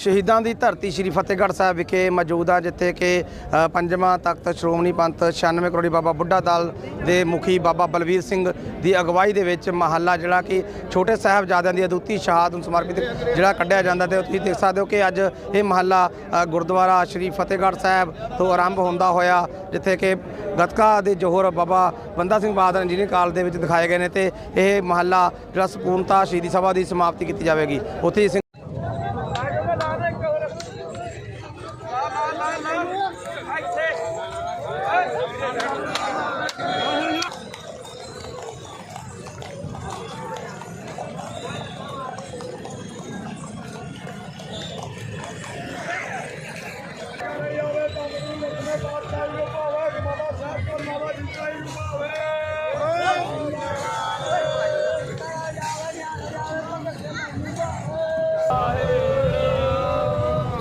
ਸ਼ਹੀਦਾਂ ਦੀ ਧਰਤੀ ਸ੍ਰੀ ਫਤਿਹਗੜ੍ਹ ਸਾਹਿਬ ਵਿਖੇ ਮੌਜੂਦ ਆ, ਜਿੱਥੇ ਕਿ ਪੰਜਵਾਂ ਤਖਤ ਸ਼੍ਰੋਮਣੀ ਪੰਥ 96 ਕਰੋੜੀ ਬਾਬਾ ਬੁੱਢਾ ਦਲ ਦੇ ਮੁਖੀ ਬਾਬਾ ਬਲਵੀਰ ਸਿੰਘ ਦੀ ਅਗਵਾਈ ਦੇ ਵਿੱਚ ਮਹੱਲਾ ਜਿਹੜਾ ਕਿ ਛੋਟੇ ਸਾਹਿਬਜ਼ਾਦਿਆਂ ਦੀ ਅਦੁੱਤੀ ਸ਼ਹਾਦਤ ਨੂੰ ਸਮਰਪਿਤ ਜਿਹੜਾ ਕੱਢਿਆ ਜਾਂਦਾ ਤੇ ਤੁਸੀਂ ਦੇਖ ਸਕਦੇ ਹੋ ਕਿ ਅੱਜ ਇਹ ਮਹੱਲਾ ਗੁਰਦੁਆਰਾ ਸ੍ਰੀ ਫਤਿਹਗੜ੍ਹ ਸਾਹਿਬ ਤੋਂ ਆਰੰਭ ਹੁੰਦਾ ਹੋਇਆ, ਜਿੱਥੇ ਕਿ ਗਤਕਾ ਦੇ ਜੋਹਰ ਬਾਬਾ ਬੰਦਾ ਸਿੰਘ ਬਹਾਦਰ ਇੰਜੀਨੀਅਰ ਕਾਲਜ ਦੇ ਵਿੱਚ ਦਿਖਾਏ ਗਏ ਨੇ ਤੇ ਇਹ ਮਹੱਲਾ ਜਿਹੜਾ ਸੰਪੂਰਨਤਾ ਸ਼ਹੀਦੀ ਸਭਾ ਦੀ ਸਮਾਪਤੀ ਕੀਤੀ ਜਾਵੇਗੀ। ਉੱਥੇ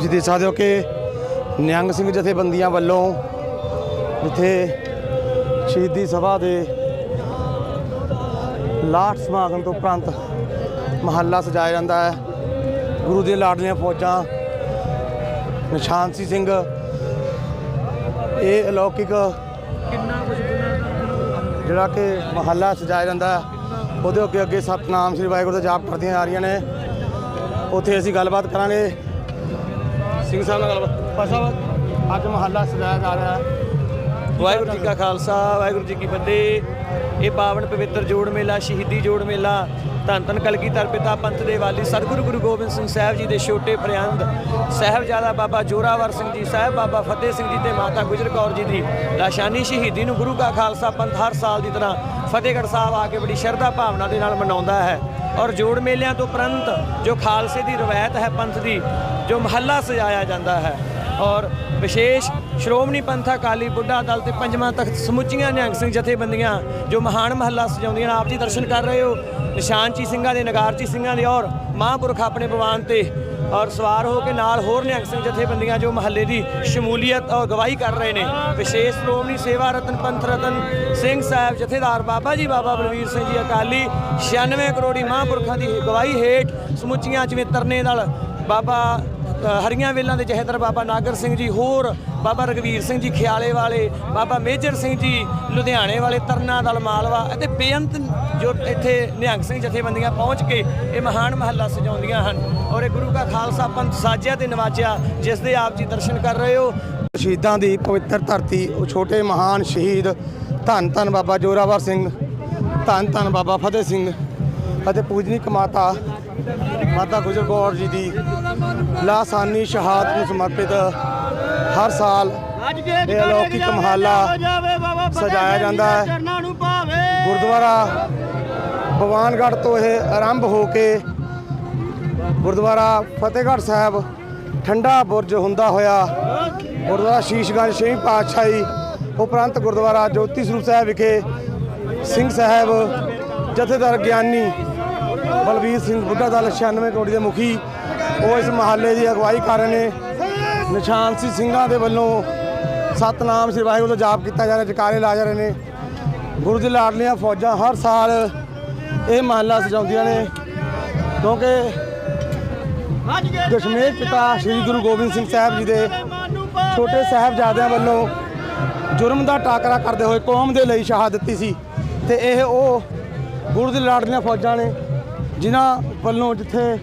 ਤੁਸੀਂ ਦੇਖ ਸਕਦੇ ਹੋ ਕਿ ਨਿਹੰਗ ਸਿੰਘ ਜਥੇਬੰਦੀਆਂ ਵੱਲੋਂ ਜਿੱਥੇ ਸ਼ਹੀਦੀ ਸਭਾ ਦੇ ਲਾਟ ਸਮਾਗਮ ਤੋਂ ਉਪਰੰਤ ਮਹੱਲਾ ਸਜਾਇਆ ਜਾਂਦਾ ਹੈ। ਗੁਰੂ ਦੇ ਲਾਡਲੀਆਂ ਫੌਜਾਂ ਨਿਸ਼ਾਨਸੀ ਸਿੰਘ ਇਹ ਅਲੌਕਿਕ ਜਿਹੜਾ ਕਿ ਮਹੱਲਾ ਸਜਾਇਆ ਜਾਂਦਾ ਹੈ। ਉਹਦੇ ਅੱਗੇ ਅੱਗੇ ਸਤਨਾਮ ਸ੍ਰੀ ਵਾਹਿਗੁਰੂ ਦਾ ਜਾਪ ਕਰਦੀਆਂ ਆ ਰਹੀਆਂ ਨੇ। ਉੱਥੇ ਅਸੀਂ ਗੱਲਬਾਤ ਕਰਾਂਗੇ। ਸਿੰਘ ਸਾਹਿਬ ਨਾਲ ਗੱਲਬਾਤ। ਭਾਈ ਸਾਹਿਬ, ਅੱਜ ਮਹੱਲਾ ਸਜਾਇਆ ਜਾ ਰਿਹਾ ਹੈ। ਵਾਹਿਗੁਰੂ ਜੀ ਕਾ ਖਾਲਸਾ, ਵਾਹਿਗੁਰੂ ਜੀ ਕੀ ਫਤਿਹ। ਇਹ ਪਾਵਨ ਪਵਿੱਤਰ ਜੋੜ ਮੇਲਾ, ਸ਼ਹੀਦੀ ਜੋੜ ਮੇਲਾ, ਧੰਨ ਧੰਨ ਕਲਗੀਧਰ ਪਿਤਾ ਪੰਥ ਦੇ ਵਾਲੀ ਸਤਿਗੁਰੂ ਗੁਰੂ ਗੋਬਿੰਦ ਸਿੰਘ ਸਾਹਿਬ ਜੀ ਦੇ ਛੋਟੇ ਫਰਿਆੰਦ, ਸਾਹਿਬਜ਼ਾਦਾ ਬਾਬਾ ਜੋਰਾਵਰ ਸਿੰਘ ਜੀ, ਸਾਹਿਬ ਬਾਬਾ ਫਤਿਹ ਸਿੰਘ ਜੀ ਤੇ ਮਾਤਾ ਗੁਜਰ ਕੌਰ ਜੀ ਦੀ ਲਾਸ਼ਾਨੀ ਸ਼ਹੀਦੀ ਨੂੰ ਗੁਰੂ ਕਾ ਖਾਲਸਾ ਪੰਥ ਹਰ ਸਾਲ ਦੀ ਤਰ੍ਹਾਂ ਫਤਿਹਗੜ੍ਹ ਸਾਹਿਬ ਆ ਕੇ ਬੜੀ ਸ਼ਰਧਾ ਭਾਵਨਾ ਦੇ ਨਾਲ ਮਨਾਉਂਦਾ ਹੈ। ਔਰ ਜੋੜ ਮੇਲਿਆਂ ਤੋਂ ਉਪਰੰਤ ਜੋ ਖਾਲਸੇ ਦੀ ਰਵਾਇਤ ਹੈ ਪੰਥ ਦੀ ਜੋ ਮਹੱਲਾ ਸਜਾਇਆ ਜਾਂਦਾ ਹੈ। ਔਰ ਵਿਸ਼ੇਸ਼ ਸ਼੍ਰੋਮਣੀ ਪੰਥ ਅਕਾਲੀ ਬੁੱਢਾ ਦਲ ਤੇ ਪੰਜਵਾਂ ਤਖਤ ਸਮੁੱਚੀਆਂ ਨਿਹੰਗ ਸਿੰਘ ਜਥੇਬੰਦੀਆਂ ਜੋ ਮਹਾਨ ਮਹੱਲਾ ਸਜਾਉਂਦੀਆਂ ਨੇ, ਆਪ ਜੀ ਦਰਸ਼ਨ ਕਰ ਰਹੇ ਹੋ। ਨਿਸ਼ਾਨਚੀ ਸਿੰਘਾਂ ਦੇ, ਨਗਾਰਚੀ ਸਿੰਘਾਂ ਦੇ ਔਰ ਮਹਾਂਪੁਰਖ ਆਪਣੇ ਪਵਾਨ ਤੇ ਔਰ ਸਵਾਰ ਹੋ ਕੇ ਨਾਲ ਹੋਰ ਨਿਹੰਗ ਸਿੰਘ ਜਥੇਬੰਦੀਆਂ ਜੋ ਮਹੱਲੇ ਦੀ ਸ਼ਮੂਲੀਅਤ ਔਰ ਗਵਾਹੀ ਕਰ ਰਹੇ ਨੇ। ਵਿਸ਼ੇਸ਼ ਸ਼੍ਰੋਮਣੀ ਸੇਵਾ ਰਤਨ ਪੰਥ ਰਤਨ ਸਿੰਘ ਸਾਹਿਬ ਜਥੇਦਾਰ ਬਾਬਾ ਜੀ, ਬਾਬਾ ਬਲਵੀਰ ਸਿੰਘ ਜੀ ਅਕਾਲੀ 96 ਕਰੋੜੀ ਮਹਾਂਪੁਰਖਾਂ ਦੀ ਗਵਾਹੀ ਹੇਠ ਸਮੁੱਚੀਆਂ ਜਿਵੇਂ ਤਰਨੇ ਨਾਲ ਬਾਬਾ ਹਰੀਆਂ ਵੇਲਾਂ ਦੇ ਜਹੇਦਰ ਬਾਬਾ ਨਾਗਰ ਸਿੰਘ ਜੀ, ਹੋਰ ਬਾਬਾ ਰਗਵੀਰ ਸਿੰਘ ਜੀ ਖਿਆਲੇ ਵਾਲੇ, ਬਾਬਾ ਮੇਜਰ ਸਿੰਘ ਜੀ ਲੁਧਿਆਣੇ ਵਾਲੇ, ਤਰਨਾ ਦਲ ਮਾਲਵਾ ਅਤੇ ਬੇਅੰਤ ਜੋ ਇੱਥੇ ਨਿਹੰਗ ਸਿੰਘ ਜਥੇਬੰਦੀਆਂ ਪਹੁੰਚ ਕੇ ਇਹ ਮਹਾਨ ਮਹੱਲਾ ਸਜਾਉਂਦੀਆਂ ਹਨ। ਔਰ ਇਹ ਗੁਰੂ ਕਾ ਖਾਲਸਾ ਪੰਥ ਸਾਜਿਆ ਤੇ ਨਵਾਜਿਆ, ਜਿਸ ਦੇ ਆਪ ਜੀ ਦਰਸ਼ਨ ਕਰ ਰਹੇ ਹੋ। ਸ਼ਹੀਦਾਂ ਦੀ ਪਵਿੱਤਰ ਧਰਤੀ, ਉਹ ਛੋਟੇ ਮਹਾਨ ਸ਼ਹੀਦ ਧੰਨ ਧੰਨ ਬਾਬਾ ਜੋਰਾਵਰ ਸਿੰਘ, ਧੰਨ ਧੰਨ ਬਾਬਾ ਫਤਿਹ ਸਿੰਘ ਅਤੇ ਪੂਜਨੀਕ ਮਾਤਾ ਮਾਤਾ ਗੁਜਰ ਕੌਰ ਜੀ ਦੀ ਲਾਸਾਨੀ ਸ਼ਹਾਦਤ ਨੂੰ ਸਮਰਪਿਤ ਹਰ ਸਾਲ ਇਹ ਅਲੌਕਿਕ ਮਹੱਲਾ ਸਜਾਇਆ ਜਾਂਦਾ ਹੈ। ਗੁਰਦੁਆਰਾ ਭਗਵਾਨਗੜ੍ਹ ਤੋਂ ਇਹ ਆਰੰਭ ਹੋ ਕੇ ਗੁਰਦੁਆਰਾ ਫਤਿਹਗੜ੍ਹ ਸਾਹਿਬ ਠੰਡਾ ਬੁਰਜ ਹੁੰਦਾ ਹੋਇਆ ਗੁਰਦੁਆਰਾ ਸ਼ੀਸ਼ਗੰਜ ਛੇਵੀਂ ਪਾਤਸ਼ਾਹੀ ਉਪਰੰਤ ਗੁਰਦੁਆਰਾ ਜੋਤੀ ਸਰੂਪ ਸਾਹਿਬ ਵਿਖੇ ਸਿੰਘ ਸਾਹਿਬ ਜਥੇਦਾਰ ਗਿਆਨੀ ਬਲਵੀਰ ਸਿੰਘ ਬੁੱਢਾ ਦਲ 96 ਕੋੜੀ ਦੇ ਮੁਖੀ ਉਹ ਇਸ ਮਹੱਲੇ ਦੀ ਅਗਵਾਈ ਕਰ ਰਹੇ ਨੇ। ਨਿਸ਼ਾਨ ਸੀ ਸਿੰਘਾਂ ਦੇ ਵੱਲੋਂ ਸਤਨਾਮ ਸ੍ਰੀ ਵਾਹਿਗੁਰੂ ਦਾ ਜਾਪ ਕੀਤਾ ਜਾ ਰਿਹਾ, ਜਕਾਰੇ ਲਾ ਜਾ ਰਹੇ ਨੇ। ਗੁਰੂ ਦੇ ਲਾਡਲੀਆਂ ਫੌਜਾਂ ਹਰ ਸਾਲ ਇਹ ਮਹੱਲਾ ਸਜਾਉਂਦੀਆਂ ਨੇ, ਕਿਉਂਕਿ ਦਸ਼ਮੇਸ਼ ਪਿਤਾ ਸ੍ਰੀ ਗੁਰੂ ਗੋਬਿੰਦ ਸਿੰਘ ਸਾਹਿਬ ਜੀ ਦੇ ਛੋਟੇ ਸਾਹਿਬਜ਼ਾਦਿਆਂ ਵੱਲੋਂ ਜੁਰਮ ਦਾ ਟਾਕਰਾ ਕਰਦੇ ਹੋਏ ਕੌਮ ਦੇ ਲਈ ਸ਼ਹਾਦਤ ਦਿੱਤੀ ਸੀ ਤੇ ਇਹ ਉਹ ਗੁਰੂ ਦੇ ਲਾਡਲੀਆਂ ਫੌਜਾਂ ਨੇ, ਜਿਨ੍ਹਾਂ ਵੱਲੋਂ ਜਿੱਥੇ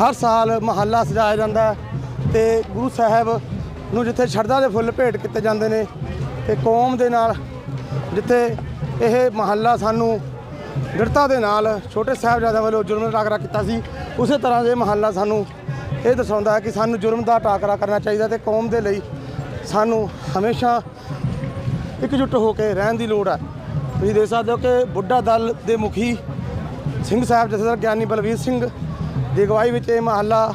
ਹਰ ਸਾਲ ਮਹੱਲਾ ਸਜਾਇਆ ਜਾਂਦਾ ਹੈ ਤੇ ਗੁਰੂ ਸਾਹਿਬ ਨੂੰ ਜਿੱਥੇ ਸ਼ਰਧਾ ਦੇ ਫੁੱਲ ਭੇਟ ਕੀਤੇ ਜਾਂਦੇ ਨੇ ਤੇ ਕੌਮ ਦੇ ਨਾਲ ਜਿੱਥੇ ਇਹ ਮਹੱਲਾ ਸਾਨੂੰ ਦ੍ਰਿੜਤਾ ਦੇ ਨਾਲ ਛੋਟੇ ਸਾਹਿਬਜ਼ਾਦਿਆਂ ਵੱਲੋਂ ਜ਼ੁਲਮ ਦਾ ਟਾਕਰਾ ਕੀਤਾ ਸੀ, ਉਸੇ ਤਰ੍ਹਾਂ ਦੇ ਮਹੱਲਾ ਸਾਨੂੰ ਇਹ ਦਰਸਾਉਂਦਾ ਹੈ ਕਿ ਸਾਨੂੰ ਜ਼ੁਲਮ ਦਾ ਟਾਕਰਾ ਕਰਨਾ ਚਾਹੀਦਾ ਤੇ ਕੌਮ ਦੇ ਲਈ ਸਾਨੂੰ ਹਮੇਸ਼ਾ ਇਕਜੁੱਟ ਹੋ ਕੇ ਰਹਿਣ ਦੀ ਲੋੜ ਹੈ। ਤੁਸੀਂ ਦੇਖ ਸਕਦੇ ਹੋ ਕਿ ਬੁੱਢਾ ਦਲ ਦੇ ਮੁਖੀ ਸਿੰਘ ਸਾਹਿਬ ਜਥੇਦਾਰ ਗਿਆਨੀ ਬਲਵੀਰ ਸਿੰਘ ਦੀ ਅਗਵਾਈ ਵਿੱਚ ਇਹ ਮਹੱਲਾ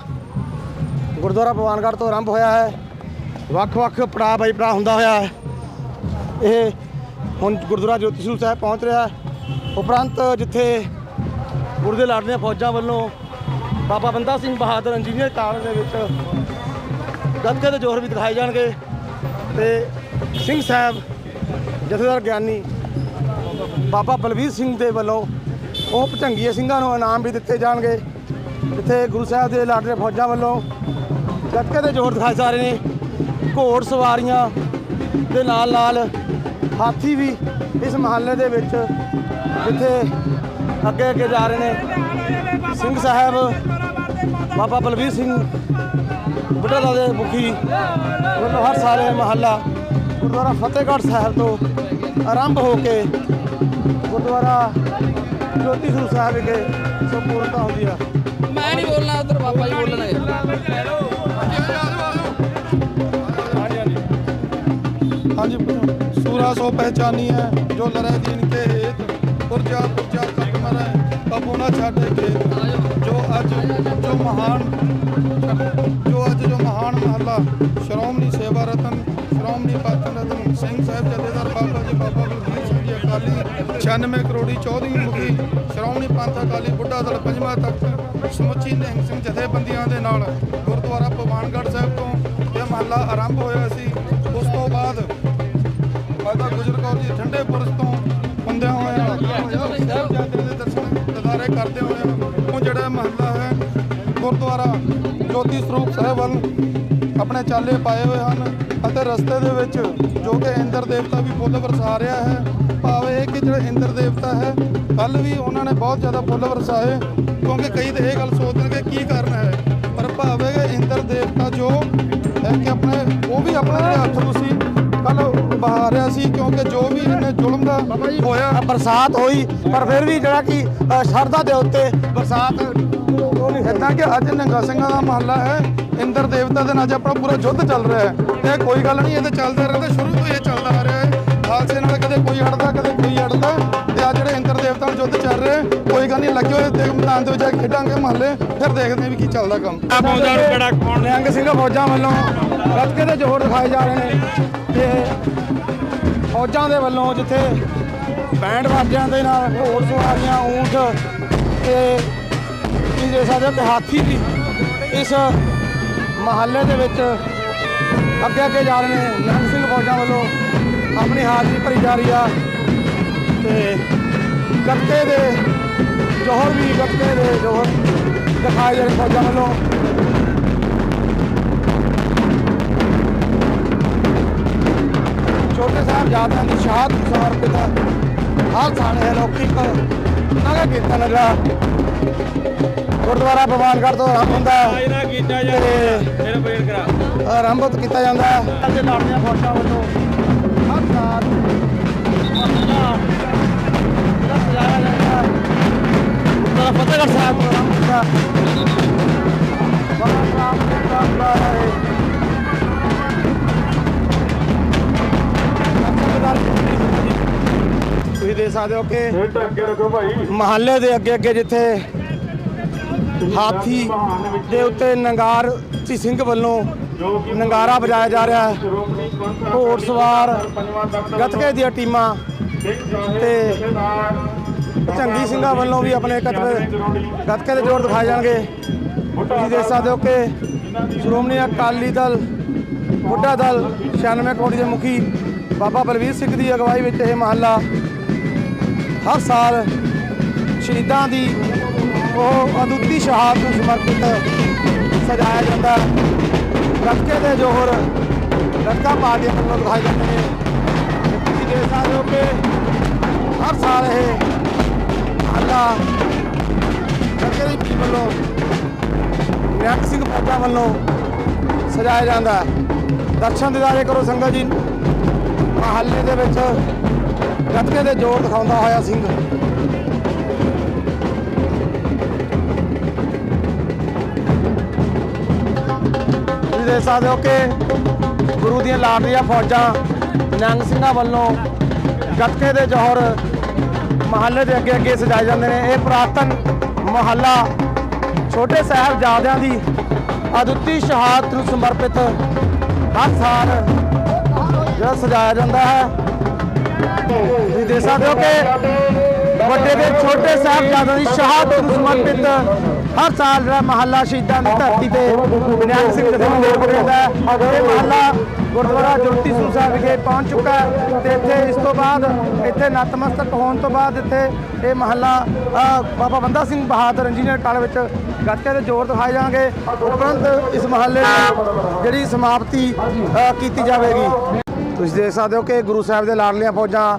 ਗੁਰਦੁਆਰਾ ਭਵਾਨਗੜ੍ਹ ਤੋਂ ਆਰੰਭ ਹੋਇਆ ਹੈ। ਵੱਖ-ਵੱਖ ਪੜਾਅ ਬਾਈ ਪੜਾਅ ਹੁੰਦਾ ਹੋਇਆ ਹੈ। ਇਹ ਹੁਣ ਗੁਰਦੁਆਰਾ ਜੋਤੀ ਸਰੂਪ ਸਾਹਿਬ ਪਹੁੰਚ ਰਿਹਾ ਉਪਰੰਤ ਜਿੱਥੇ ਗੁਰੂ ਦੇ ਲਾਡਲੀਆਂ ਫੌਜਾਂ ਵੱਲੋਂ ਬਾਬਾ ਬੰਦਾ ਸਿੰਘ ਬਹਾਦਰ ਇੰਜੀਨੀਅਰ ਕਾਲਜ ਦੇ ਵਿੱਚ ਗੱਤਕੇ ਦੇ ਜੋਹਰ ਵੀ ਦਿਖਾਏ ਜਾਣਗੇ ਤੇ ਸਿੰਘ ਸਾਹਿਬ ਜਥੇਦਾਰ ਗਿਆਨੀ ਬਾਬਾ ਬਲਵੀਰ ਸਿੰਘ ਦੇ ਵੱਲੋਂ ਉਹ ਭਟੰਗੀਏ ਸਿੰਘਾਂ ਨੂੰ ਇਨਾਮ ਵੀ ਦਿੱਤੇ ਜਾਣਗੇ। ਇੱਥੇ ਗੁਰੂ ਸਾਹਿਬ ਦੇ ਲਾਡਲੇ ਫੌਜਾਂ ਵੱਲੋਂ ਗੱਤਕੇ ਦੇ ਜੋਰ ਦਿਖਾਏ ਜਾ ਰਹੇ ਨੇ। ਘੋੜ ਸਵਾਰੀਆਂ ਦੇ ਨਾਲ ਨਾਲ ਹਾਥੀ ਵੀ ਇਸ ਮਹੱਲੇ ਦੇ ਵਿੱਚ ਜਿੱਥੇ ਅੱਗੇ ਅੱਗੇ ਜਾ ਰਹੇ ਨੇ। ਸਿੰਘ ਸਾਹਿਬ, ਬਾਬਾ ਬਲਵੀਰ ਸਿੰਘ ਬੁੱਢਾ ਦੇ ਮੁਖੀ ਵੱਲੋਂ ਹਰ ਸਾਲ ਇਹ ਮਹੱਲਾ ਗੁਰਦੁਆਰਾ ਫਤਿਹਗੜ੍ਹ ਸਾਹਿਬ ਤੋਂ ਆਰੰਭ ਹੋ ਕੇ ਗੁਰਦੁਆਰਾ ਜੋਤੀ ਸਰੂਪ ਸਾਹਿਬ ਵਿਖੇ ਸੰਪੂਰਨਤਾ ਹੁੰਦੀ ਆ। ਮੈਂ ਨਹੀਂ ਬੋਲਣਾ, ਉਧਰ ਬਾਬਾ ਜੀ ਬੋਲਣਗੇ ਹਾਂਜੀ ਸੂਰਾ ਸੋ ਪਹਿਚਾਨੀ ਹੈ, ਜੋ ਲੜੈ ਦੀਨ ਕੇ ਹੇਤ, ਪੁਰਜਾ ਪੁਰਜਾ ਤੱਕ ਮਰੈ ਤਬੋ ਨਾ ਛਾਡੇ ਖੇਤ। ਜੋ ਅੱਜ, ਜੋ ਮਹਾਨ, ਜੋ ਅੱਜ ਜੋ ਮਹਾਨ ਮਹੱਲਾ, ਸ਼੍ਰੋਮਣੀ ਸੇਵਾ ਰਤਨ, ਸ਼੍ਰੋਮਣੀ ਪਾਤਨ ਰਤਨ ਸਿੰਘ ਸਾਹਿਬ ਜਥੇਦਾਰ ਬਾਬਾ ਜੀ, ਬਾਬਾ ਬਲਬੀਰ ਸਿੰਘ ਜੀ ਅਕਾਲੀ 96 ਕਰੋੜੀ 14 ਮੁਖੀ, ਸ਼੍ਰੋਮਣੀ ਪੰਥ ਅਕਾਲੀ ਬੁੱਢਾ ਦਲ ਪੰਜਵਾਂ ਤਖ਼ਤ ਸਮੁੱਚੀ ਨਿਹੰਗ ਸਿੰਘ ਜਥੇਬੰਦੀਆਂ ਦੇ ਨਾਲ ਗੁਰਦੁਆਰਾ ਭਵਾਨਗੜ੍ਹ ਸਾਹਿਬ ਤੋਂ ਇਹ ਮਹੱਲਾ ਆਰੰਭ ਹੋਇਆ ਸੀ। ਉਸ ਤੋਂ ਬਾਅਦ ਮਾਤਾ ਗੁਜਰ ਕੌਰ ਜੀ ਠੰਡੇ ਪੁਰਸ਼ ਤੋਂ ਹੁੰਦਿਆਂ ਹੋਇਆਂ ਸਾਹਿਬਜ਼ਾਦੇ ਦੇ ਦਰਸ਼ਨ ਦਿਦਾਰੇ ਕਰਦੇ ਹੋਏ ਉਹ ਜਿਹੜਾ ਮਹੱਲਾ ਹੈ ਗੁਰਦੁਆਰਾ ਜੋਤੀ ਸਰੂਪ ਸਾਹਿਬ ਵੱਲ ਆਪਣੇ ਚਾਲੇ ਪਾਏ ਹੋਏ ਹਨ ਅਤੇ ਰਸਤੇ ਦੇ ਵਿੱਚ ਜੋ ਕਿ ਇੰਦਰ ਦੇਵਤਾ ਵੀ ਫੁੱਲ ਵਰਸਾ ਰਿਹਾ ਹੈ ਭਾਵ ਇਹ ਕਿ ਜਿਹੜਾ ਇੰਦਰ ਦੇਵਤਾ ਹੈ ਕੱਲ ਵੀ ਉਹਨਾਂ ਨੇ ਬਹੁਤ ਜ਼ਿਆਦਾ ਫੁੱਲ ਵਰਸਾਏ ਕਿਉਂਕਿ ਕਈ ਤਾਂ ਇਹ ਗੱਲ ਸੋਚਦੇ ਨੇ ਕਿ ਕੀ ਕਾਰਨ ਹੈ। ਪਰ ਭਾਵ ਹੈ ਕਿ ਇੰਦਰ ਦੇਵਤਾ ਜੋ ਹੈ ਕਿ ਆਪਣੇ ਉਹ ਵੀ ਆਪਣੇ ਜਿਹੜੇ ਅਥਰੂ ਸੀ ਕੱਲ ਬਹਾ ਰਿਹਾ ਸੀ ਕਿਉਂਕਿ ਜੋ ਵੀ ਇਹਨੇ ਜ਼ੁਲਮ ਦਾ ਹੋਇਆ ਬਰਸਾਤ ਹੋਈ ਪਰ ਫਿਰ ਵੀ ਜਿਹੜਾ ਕਿ ਸ਼ਰਧਾ ਦੇ ਉੱਤੇ ਬਰਸਾਤ ਉਹ ਨਹੀਂ ਇਦਾਂ ਕਿ ਅੱਜ ਨਿਹੰਗਾ ਸਿੰਘਾਂ ਦਾ ਮਹੱਲਾ ਹੈ ਇੰਦਰ ਦੇਵਤਾ ਦੇ ਨਾਲ ਆਪਣਾ ਪੂਰਾ ਯੁੱਧ ਚੱਲ ਰਿਹਾ ਹੈ ਤੇ ਇਹ ਕੋਈ ਗੱਲ ਨਹੀਂ ਇਹ ਤਾਂ ਚੱਲਦਾ ਰਹਿੰਦਾ ਸ਼ੁਰੂ ਤੋਂ ਇਹ ਚੱਲਦਾ ਆ ਰਿਹਾ ਹੈ। ਖਾਲਸੇ ਨਾਲ ਕਦੇ ਕੋਈ ਅੜਦਾ ਕਦੇ ਕੋਈ ਅੜਦਾ ਤੇ ਆ ਜਿਹੜੇ ਇੰਦਰ ਦੇਵਤਾ ਨਾਲ ਯੁੱਧ ਚੱਲ ਰਿਹਾ ਕੋਈ ਗੱਲ ਨਹੀਂ ਲੱਗੇ ਹੋਏ ਤੇ ਮੈਦਾਨ ਦੇ ਵਿੱਚ ਜਾ ਕੇ ਖੇਡਾਂਗੇ ਮਹੱਲੇ ਫਿਰ ਦੇਖਦੇ ਹਾਂ ਵੀ ਕੀ ਚੱਲਦਾ ਕੰਮ। ਨਿਹੰਗ ਸਿੰਘ ਫੌਜਾਂ ਵੱਲੋਂ ਗੱਤਕੇ ਦੇ ਜੋਰ ਦਿਖਾਏ ਜਾ ਰਹੇ ਨੇ ਤੇ ਫੌਜਾਂ ਦੇ ਵੱਲੋਂ ਜਿੱਥੇ ਬੈਂਡ ਵਾਜਿਆਂ ਦੇ ਨਾਲ ਘੋੜ ਸਵਾਰੀਆਂ ਊਂਠ ਤੇ ਕੀ ਦੇ ਸਕਦੇ ਹੋ ਤੇ ਹਾਥੀ ਵੀ ਇਸ ਮਹੱਲੇ ਦੇ ਵਿੱਚ ਅੱਗੇ ਅੱਗੇ ਜਾ ਰਹੇ ਨੇ ਨਿਹੰਗ ਸਿੰਘ ਫੌਜਾਂ ਵੱਲੋਂ ਆਪਣੀ ਹਾਜ਼ਰੀ ਭਰੀ ਜਾ ਰਹੀ ਆ। ਤੇ ਗੱਤੇ ਦੇ ਜੋਹਰ ਵੀ ਗੱਤੇ ਦੇ ਜੋਹਰ ਦਿਖਾਏ ਜਾ ਰਹੇ ਫੌਜਾਂ ਵੱਲੋਂ। ਛੋਟੇ ਸਾਹਿਬਜ਼ਾਦਿਆਂ ਦੀ ਸ਼ਹਾਦਤ ਨੂੰ ਸਮਰਪਿਤ ਹਰ ਸਾਲ ਇਹ ਲੌਕਿਕ ਨਗਰ ਕੀਰਤਨ ਜਿਹੜਾ ਗੁਰਦੁਆਰਾ ਭਗਵਾਨਗੜ੍ਹ ਤੋਂ ਆਰੰਭ ਹੁੰਦਾ। ਹੈ ਕੀਤਾ ਜਾ ਆਰੰਭਤ ਕੀਤਾ ਜਾਂਦਾ। ਹੈ ਤੇ ਲਾੜੀਆਂ ਫੌਜਾਂ ਵੱਲੋਂ ਹਰ ਸਾਲ ਮਹੱਲਾ ਜਿਹੜਾ ਸਜਾਇਆ ਜਾਂਦਾ ਹੈ ਗੁਰਦੁਆਰਾ ਫਤਿਹਗੜ੍ਹ ਸਾਹਿਬ ਤੋਂ ਆਰੰਭ ਹੁੰਦਾ ਬਾਬਾ ਰਾਮ ਜੀ ਦਾ ਬੁਲਾਰਾ ਹੈ ਤੁਸੀਂ ਦੇਖ ਸਕਦੇ ਹੋ ਕਿ ਮਹੱਲੇ ਦੇ ਅੱਗੇ ਅੱਗੇ ਜਿੱਥੇ ਹਾਥੀ ਦੇ ਉੱਤੇ ਨੰਗਾਰ ਸੀ ਸਿੰਘ ਵੱਲੋਂ ਨੰਗਾਰਾ ਵਜਾਇਆ ਜਾ ਰਿਹਾ ਹੈ। ਘੋੜ ਸਵਾਰ ਗੱਤਕੇ ਦੀਆਂ ਟੀਮਾਂ ਤੇ ਚੰਗੀ ਸਿੰਘਾਂ ਵੱਲੋਂ ਵੀ ਆਪਣੇ ਕਤਬੇ ਗੱਤਕੇ ਦੇ ਜੋਰ ਦਿਖਾਏ ਜਾਣਗੇ। ਤੁਸੀਂ ਦੇਖ ਸਕਦੇ ਹੋ ਕਿ ਸ਼੍ਰੋਮਣੀ ਅਕਾਲੀ ਦਲ, ਬੁੱਢਾ ਦਲ 96 ਕੋਟੀ ਦੇ ਮੁਖੀ ਬਾਬਾ ਬਲਵੀਰ ਸਿੰਘ ਦੀ ਅਗਵਾਈ ਵਿੱਚ ਇਹ ਮਹੱਲਾ ਹਰ ਸਾਲ ਸ਼ਹੀਦਾਂ ਦੀ ਉਹ ਅਦੁੱਤੀ ਸ਼ਹਾਦਤ ਨੂੰ ਸਮਰਪਿਤ ਸਜਾਇਆ ਜਾਂਦਾ ਹੈ। ਗੱਤਕੇ ਦੇ ਜੋਹਰ ਗੱਤਕਾ ਪਾਰਟੀ ਵੱਲੋਂ ਦਿਖਾਏ ਜਾਂਦੇ ਨੇ ਤੁਸੀਂ ਦੇਖ ਸਕਦੇ ਹੋ ਕਿ ਹਰ ਸਾਲ ਇਹ ਮਹੱਲਾ ਗੱਤਕੇ ਦੀ ਟੀਮ ਵੱਲੋਂ ਨਿਹੰਗ ਸਿੰਘ ਫੌਜਾਂ ਵੱਲੋਂ ਸਜਾਇਆ ਜਾਂਦਾ ਹੈ। ਦਰਸ਼ਨ ਦਿਦਾਰੇ ਕਰੋ ਸੰਗਤ ਜੀ ਮਹੱਲੇ ਦੇ ਵਿੱਚ ਗੱਤਕੇ ਦੇ ਜੋਰ ਦਿਖਾਉਂਦਾ ਹੋਇਆ ਸਿੰਘ ਦੇਖ ਸਕਦੇ ਹੋ ਕਿ ਗੁਰੂ ਦੀਆਂ ਲਾਡਲੀਆਂ ਫੌਜਾਂ ਨਿਹੰਗ ਸਿੰਘਾਂ ਵੱਲੋਂ ਗੱਤਕੇ ਦੇ ਜੋਹਰ ਮਹੱਲੇ ਦੇ ਅੱਗੇ ਅੱਗੇ ਸਜਾਏ ਜਾਂਦੇ ਨੇ। ਇਹ ਪੁਰਾਤਨ ਮਹੱਲਾ ਛੋਟੇ ਸਾਹਿਬਜ਼ਾਦਿਆਂ ਦੀ ਅਦੁੱਤੀ ਸ਼ਹਾਦਤ ਨੂੰ ਸਮਰਪਿਤ ਹਰ ਸਾਲ ਜਿਹੜਾ ਸਜਾਇਆ ਜਾਂਦਾ ਹੈ। ਤੁਸੀਂ ਦੇਖ ਸਕਦੇ ਹੋ ਕਿ ਵੱਡੇ ਦੇ ਛੋਟੇ ਸਾਹਿਬਜ਼ਾਦਿਆਂ ਦੀ ਸ਼ਹਾਦਤ ਨੂੰ ਸਮਰਪਿਤ ਹਰ ਸਾਲ ਜਿਹੜਾ ਮਹੱਲਾ ਸ਼ਹੀਦਾਂ ਦੀ ਧਰਤੀ ਤੇ ਨਿਹੰਗ ਸਿੰਘ ਜਥੇਬੰਦੀ ਦੇ ਹੈ। ਇਹ ਮਹੱਲਾ ਗੁਰਦੁਆਰਾ ਜੋਤੀ ਸਰੂਪ ਸਾਹਿਬ ਵਿਖੇ ਪਹੁੰਚ ਚੁੱਕਾ ਹੈ ਤੇ ਇੱਥੇ ਇਸ ਤੋਂ ਬਾਅਦ ਇੱਥੇ ਨਤਮਸਤਕ ਹੋਣ ਤੋਂ ਬਾਅਦ ਇੱਥੇ ਇਹ ਮਹੱਲਾ ਬਾਬਾ ਬੰਦਾ ਸਿੰਘ ਬਹਾਦਰ ਇੰਜੀਨੀਅਰ ਕਾਲਜ ਵਿੱਚ ਗੱਤਕੇ ਦੇ ਜ਼ੋਰ ਦਿਖਾਏ ਜਾਣਗੇ। ਉਪਰੰਤ ਇਸ ਮਹੱਲੇ ਦੀ ਜਿਹੜੀ ਸਮਾਪਤੀ ਕੀਤੀ ਜਾਵੇਗੀ। ਤੁਸੀਂ ਦੇਖ ਸਕਦੇ ਹੋ ਕਿ ਗੁਰੂ ਸਾਹਿਬ ਦੇ ਲਾਡਲੀਆਂ ਫੌਜਾਂ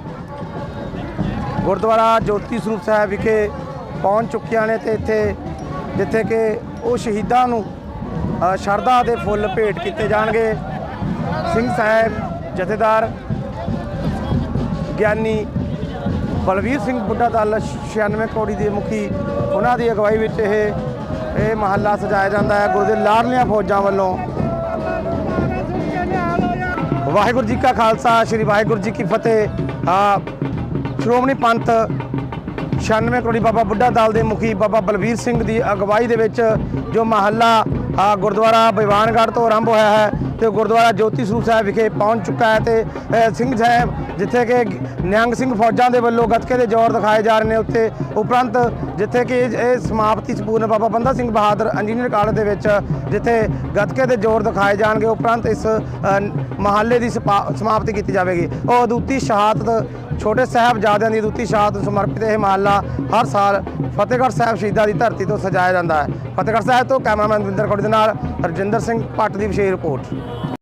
ਗੁਰਦੁਆਰਾ ਜੋਤੀ ਸਰੂਪ ਸਾਹਿਬ ਵਿਖੇ ਪਹੁੰਚ ਚੁੱਕੀਆਂ ਨੇ ਤੇ ਇੱਥੇ ਜਿੱਥੇ ਕਿ ਉਹ ਸ਼ਹੀਦਾਂ ਨੂੰ ਸ਼ਰਧਾ ਦੇ ਫੁੱਲ ਭੇਟ ਕੀਤੇ ਜਾਣਗੇ। ਸਿੰਘ ਸਾਹਿਬ, ਜਥੇਦਾਰ ਗਿਆਨੀ ਬਲਵੀਰ ਸਿੰਘ ਬੁੱਢਾ ਦਲ 96 ਕੋੜੀ ਦੇ ਮੁਖੀ, ਉਹਨਾਂ ਦੀ ਅਗਵਾਈ ਵਿੱਚ ਇਹ ਇਹ ਮਹੱਲਾ ਸਜਾਇਆ ਜਾਂਦਾ ਹੈ। ਗੁਰੂ ਦੇ ਲਾਡਲੀਆਂ ਫੌਜਾਂ ਵੱਲੋਂ ਵਾਹਿਗੁਰੂ ਜੀ ਕਾ ਖਾਲਸਾ, ਸ੍ਰੀ ਵਾਹਿਗੁਰੂ ਜੀ ਕੀ ਫਤਿਹ। ਆ ਸ਼੍ਰੋਮਣੀ ਪੰਥ 96 ਕਰੋੜੀ ਬਾਬਾ ਬੁੱਢਾ ਦਲ ਦੇ ਮੁਖੀ ਬਾਬਾ ਬਲਵੀਰ ਸਿੰਘ ਦੀ ਅਗਵਾਈ ਦੇ ਵਿੱਚ ਜੋ ਮਹੱਲਾ ਗੁਰਦੁਆਰਾ ਬਿਵਾਨਗੜ੍ਹ ਤੋਂ ਆਰੰਭ ਹੋਇਆ ਹੈ ਤੇ ਗੁਰਦੁਆਰਾ ਜੋਤੀ ਸਰੂਪ ਸਾਹਿਬ ਵਿਖੇ ਪਹੁੰਚ ਚੁੱਕਾ ਹੈ ਤੇ ਸਿੰਘ ਸਾਹਿਬ ਜਿੱਥੇ ਕਿ ਨਿਹੰਗ ਸਿੰਘ ਫੌਜਾਂ ਦੇ ਵੱਲੋਂ ਗੱਤਕੇ ਦੇ ਜ਼ੋਰ ਦਿਖਾਏ ਜਾ ਰਹੇ ਨੇ ਉੱਥੇ ਉਪਰੰਤ ਜਿੱਥੇ ਕਿ ਇਹ ਸਮਾਪਤੀ ਸੰਪੂਰਨ ਬਾਬਾ ਬੰਦਾ ਸਿੰਘ ਬਹਾਦਰ ਇੰਜੀਨੀਅਰ ਕਾਲਜ ਦੇ ਵਿੱਚ ਜਿੱਥੇ ਗੱਤਕੇ ਦੇ ਜ਼ੋਰ ਦਿਖਾਏ ਜਾਣਗੇ ਉਪਰੰਤ ਇਸ ਅ, ਮਹੱਲੇ ਦੀ ਸਪਾ- ਸਮਾਪਤੀ ਕੀਤੀ ਜਾਵੇਗੀ। ਉਹ ਅਦੁੱਤੀ ਸ਼ਹਾਦਤ ਛੋਟੇ ਸਾਹਿਬਜ਼ਾਦਿਆਂ ਦੀ ਅਦੁੱਤੀ ਸ਼ਹਾਦਤ ਨੂੰ ਸਮਰਪਿਤ ਇਹ ਮਹੱਲਾ ਹਰ ਸਾਲ ਫਤਿਹਗੜ੍ਹ ਸਾਹਿਬ ਸ਼ਹੀਦਾਂ ਦੀ ਧਰਤੀ ਤੋਂ ਸਜਾਇਆ ਜਾਂਦਾ ਹੈ। ਫਤਿਹਗੜ੍ਹ ਸਾਹਿਬ ਤੋਂ ਕੈਮਰਾਮੈਨ ਵਿੰਦਰ ਕੋੜੀ ਦੇ ਨਾਲ ਰਜਿੰਦਰ ਸਿੰਘ ਭੱਟ ਦੀ ਵਿਸ਼ੇਸ਼ ਰਿਪੋਰਟ।